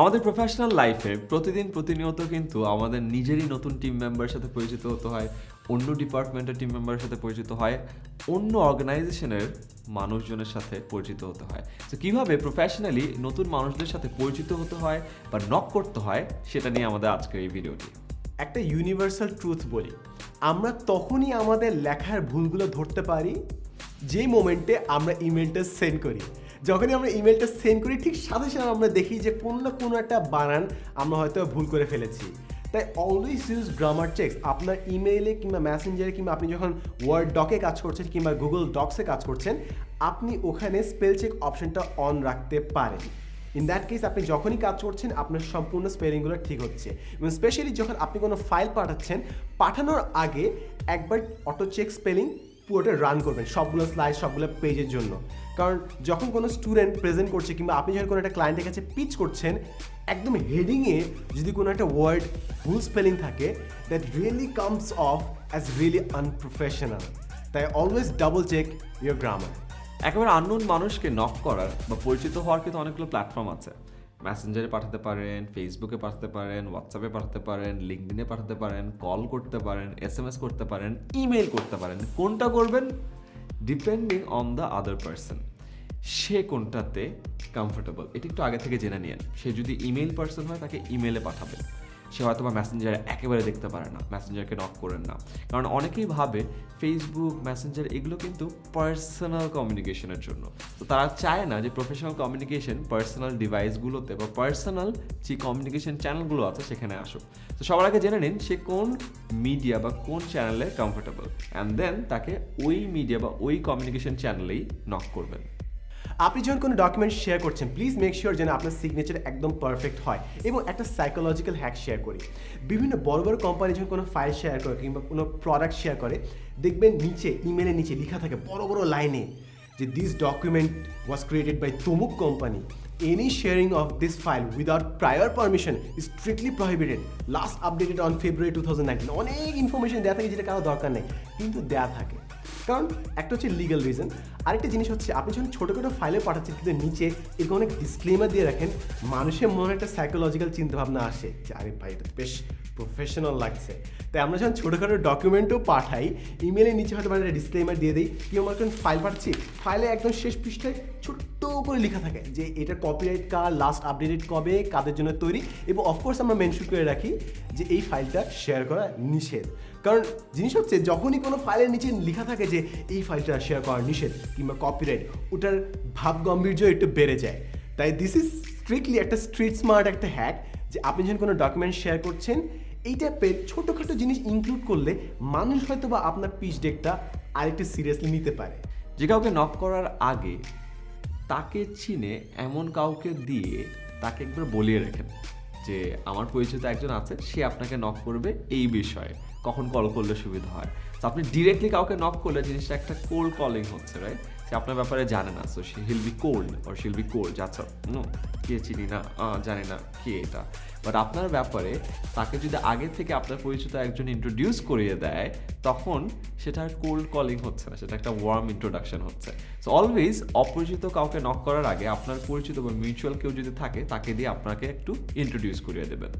আমাদের প্রফেশনাল লাইফে প্রতিদিন প্রতিনিয়ত কিন্তু আমাদের নিজেরই নতুন টিম মেম্বারের সাথে পরিচিত হতে হয়, অন্য ডিপার্টমেন্টের টিম মেম্বারের সাথে পরিচিত হয়, অন্য অর্গানাইজেশনের মানুষজনের সাথে পরিচিত হতে হয়। তো কীভাবে প্রফেশনালি নতুন মানুষদের সাথে পরিচিত হতে হয় বা নক করতে হয়, সেটা নিয়ে আমাদের আজকের এই ভিডিওটি একটা ইউনিভার্সাল ট্রুথ বলি, আমরা তখনই আমাদের লেখার ভুলগুলো ধরতে পারি যে মোমেন্টে আমরা ইমেলটা সেন্ড করি। যখনই আমরা ইমেলটা সেন্ড করি, ঠিক সাথে সাথে আমরা দেখি যে কোনো না কোনো একটা বানান আমরা হয়তো ভুল করে ফেলেছি। তাই অলওয়েজ ইউজ গ্রামার চেকস আপনার ইমেইলে কিংবা মেসেঞ্জারে কিংবা আপনি যখন ওয়ার্ড ডকে কাজ করছেন কিংবা গুগল ডক্সে কাজ করছেন, আপনি ওখানে স্পেল চেক অপশনটা অন রাখতে পারেন। ইন দ্যাট কেস আপনি যখনই কাজ করছেন, আপনার সম্পূর্ণ স্পেলিংগুলো ঠিক হচ্ছে। এবং স্পেশালি যখন আপনি কোনো ফাইল পাঠাচ্ছেন, পাঠানোর আগে একবার অটো চেক স্পেলিং পুরোটা রান করবেন, সবগুলো স্লাইড সবগুলো পেজের জন্য। কারণ যখন কোনো স্টুডেন্ট প্রেজেন্ট করছে কিংবা আপনি যখন কোনো একটা ক্লায়েন্টের কাছে পিচ করছেন, একদম হেডিংয়ে যদি কোনো একটা ওয়ার্ড ভুল স্পেলিং থাকে that really comes off as really unprofessional তাই always double check your grammar একেবারে আননোন মানুষকে নক করার বা পরিচিত হওয়ার কিন্তু অনেকগুলো প্ল্যাটফর্ম আছে। মেসেঞ্জারে পাঠাতে পারেন ফেসবুকে পাঠাতে পারেন হোয়াটসঅ্যাপে পাঠাতে পারেন লিঙ্কডিনে পাঠাতে পারেন কল করতে পারেন এস এম এস করতে পারেন ইমেল করতে পারেন। কোনটা করবেন? Depending on the other person সে কোনটাতে কমফোর্টেবল এটা একটু আগে থেকে জেনে নিয়েন। সে যদি ইমেল পার্সন হয়, তাকে ইমেলে পাঠাবেন। সে হয়তো বা মেসেঞ্জারে একেবারে দেখতে পারে না মেসেঞ্জারকে নক করেন না। কারণ অনেকেই ভাবে ফেসবুক মেসেঞ্জার এগুলো কিন্তু পার্সোনাল কমিউনিকেশনের জন্য। তো তারা চায় না যে প্রফেশনাল কমিউনিকেশন পার্সোনাল ডিভাইসগুলোতে বা পার্সোনাল যে কমিউনিকেশন চ্যানেলগুলো আছে সেখানে আসুক। তো সবার আগে জেনে নিন সে কোন মিডিয়া বা কোন চ্যানেলে কমফোর্টেবল অ্যান্ড দেন তাকে ওই মিডিয়া বা ওই কমিউনিকেশন চ্যানেলেই নক করবেন। আপনি যখন কোনো ডকুমেন্ট শেয়ার করছেন প্লিজ মেক শিওর যেন আপনার সিগনেচার একদম পারফেক্ট হয় এবং একটা সাইকোলজিক্যাল হ্যাক শেয়ার করি। বিভিন্ন বড় বড় কোম্পানি যখন কোনো ফাইল শেয়ার করে কিংবা কোনো প্রোডাক্ট শেয়ার করে, দেখবেন নিচে ইমেলের নিচে লেখা থাকে বড় বড় লাইনে যে this document was created by তমুক company any sharing of this file without prior permission is strictly prohibited last updated on February two thousand nineteen অনেক ইনফরমেশন দেওয়া থাকে যেটা কারও দরকার নেই, কিন্তু দেওয়া থাকে। কারণ একটা হচ্ছে লিগাল রিজন আরেকটা জিনিস হচ্ছে আপনি যখন ছোটো ছোটো ফাইলে পাঠাচ্ছেন, কিন্তু নিচে এরকম অনেক ডিসক্লেমার দিয়ে রাখেন, মানুষের মনে একটা সাইকোলজিক্যাল চিন্তাভাবনা আসে যে, আরে ভাই, এটা বেশ প্রফেশনাল লাগছে। তাই আমরা যখন ছোটোখাটো ডকুমেন্টও পাঠাই ইমেলের নিচে হয়তো একটা ডিসক্লেমার দিয়ে দিই কি আমরা যখন ফাইল পাঠাচ্ছি ফাইলে একদম শেষ পৃষ্ঠায় ছোট্ট করে লেখা থাকে যে এটা কপিরাইট কার লাস্ট আপডেটেড কবে, কাদের জন্য তৈরি এবং অফকোর্স আমরা মেনশন করে রাখি যে এই ফাইলটা শেয়ার করা নিষেধ। কারণ জিনিস হচ্ছে যখনই কোনো ফাইলের নিচে লেখা থাকে যে এই ফাইলটা শেয়ার করা নিষেধ কিংবা কপিরাইট ওটার ভাব গাম্ভীর্য একটু বেড়ে যায়। তাই দিস ইজ স্ট্রিক্টলি একটা স্ট্রিট স্মার্ট একটা হ্যাক যে আপনি যখন কোনো ডকুমেন্ট শেয়ার করছেন, এই টাইপের ছোটোখাটো জিনিস ইনক্লুড করলে মানুষ হয়তো বা আপনার পিচ ডেকটা আরেকটু সিরিয়াসলি নিতে পারে। যে কাউকে নক করার আগে তাকে চিনে এমন কাউকে দিয়ে তাকে একবার বলিয়ে রাখেন যে, আমার পরিচিত একজন আছে, সে আপনাকে নক করবে এই বিষয়ে। কখন কল করলে সুবিধা হয়? তো আপনি ডিরেক্টলি কাউকে নক করলে জিনিসটা একটা কোল্ড কলিং হচ্ছে রাইট সে আপনার ব্যাপারে জানে না so say he'll be cold or she'll be cold আচ্ছা নো কে চিনি না জানি না কে এটা। বাট আপনার ব্যাপারে তাকে যদি আগে থেকে আপনার পরিচিত একজন ইন্ট্রোডিউস করিয়ে দেয়, তখন সেটা আর কোল্ড কলিং হচ্ছে না, সেটা একটা ওয়ার্ম ইন্ট্রোডাকশন হচ্ছে। সো অলওয়েজ অপরিচিত কাউকে নক করার আগে আপনার পরিচিত বা মিউচুয়াল কেউ যদি থাকে, তাকে দিয়ে আপনাকে একটু ইন্ট্রোডিউস করিয়ে দেবেন।